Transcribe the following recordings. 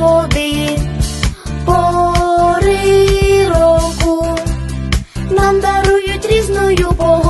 води, пори року, нам дарують різною погоду.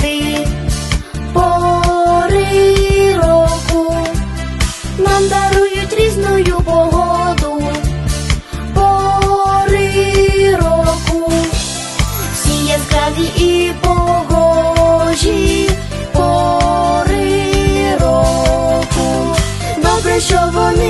শোভন